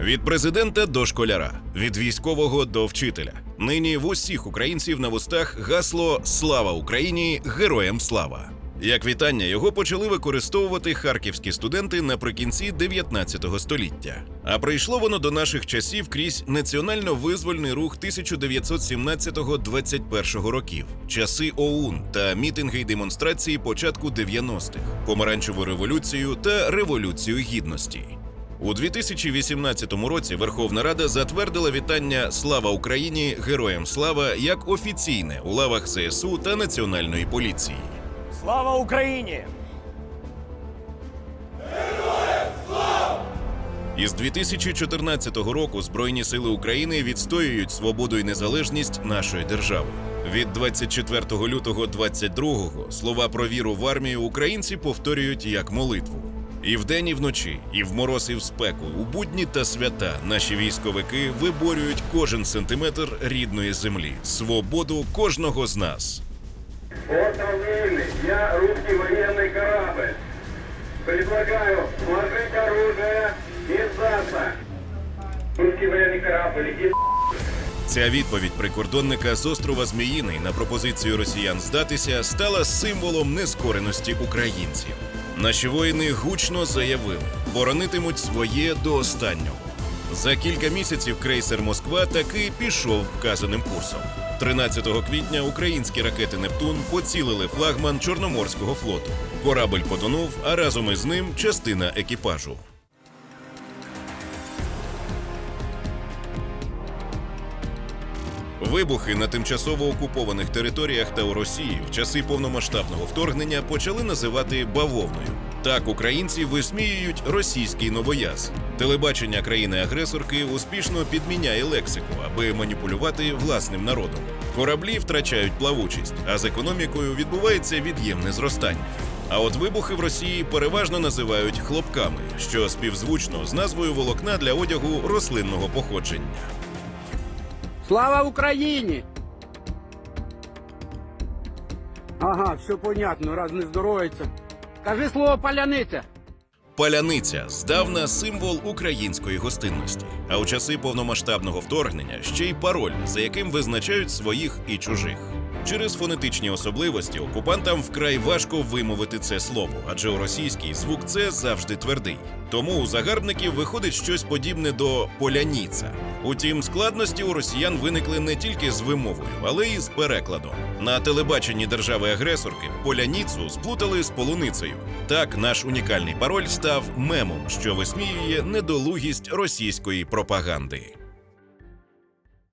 Від президента до школяра, від військового до вчителя. Нині в усіх українців на вустах гасло Слава Україні! Героям слава! Як вітання його почали використовувати харківські студенти наприкінці 19 століття. А прийшло воно до наших часів крізь національно-визвольний рух 1919-21 років, часи ОУН та мітинги й демонстрації початку 90-х, помаранчеву революцію та революцію гідності. У 2018 році Верховна Рада затвердила вітання Слава Україні! Героям слава як офіційне у лавах ЗСУ та Національної поліції. Слава Україні! Із 2014 року Збройні сили України відстоюють свободу і незалежність нашої держави. Від 24 лютого 22-го слова про віру в армію українці повторюють як молитву. І вдень, і вночі, і в мороз, і в спеку, у будні та свята наші військовики виборюють кожен сантиметр рідної землі, свободу кожного з нас. Порт Волны, я русский военный корабль. Предлагаю сложить оружие и сдаться. Русский военный корабль, иди Ця відповідь прикордонника з острова Зміїний на пропозицію росіян здатися стала символом нескореності українців. Наші воїни гучно заявили, боронитимуть своє до останнього. За кілька місяців крейсер Москва таки пішов вказаним курсом. 13 квітня українські ракети Нептун поцілили флагман Чорноморського флоту. Корабель потонув, а разом із ним частина екіпажу. Вибухи на тимчасово окупованих територіях та у Росії в часи повномасштабного вторгнення почали називати бавовною. Так українці висміюють російський новояз. Телебачення країни-агресорки успішно підміняє лексику, аби маніпулювати власним народом. Кораблі втрачають плавучість, а з економікою відбувається від'ємне зростання. А от вибухи в Росії переважно називають хлопками, що співзвучно з назвою волокна для одягу рослинного походження. Слава Україні! Ага, все понятно, раз не здоровиться. Кажи слово паляниця. Паляниця здавна символ української гостинності, а у часи повномасштабного вторгнення ще й пароль, за яким визначають своїх і чужих. Через фонетичні особливості окупантам вкрай важко вимовити це слово, адже у російській звук це завжди твердий. Тому у загарбників виходить щось подібне до поляніця. Утім, складності у росіян виникли не тільки з вимовою, але й з перекладом. На телебаченні держави-агресорки поляніцу сплутали з полуницею. Так наш унікальний пароль став мемом, що висміює недолугість російської пропаганди.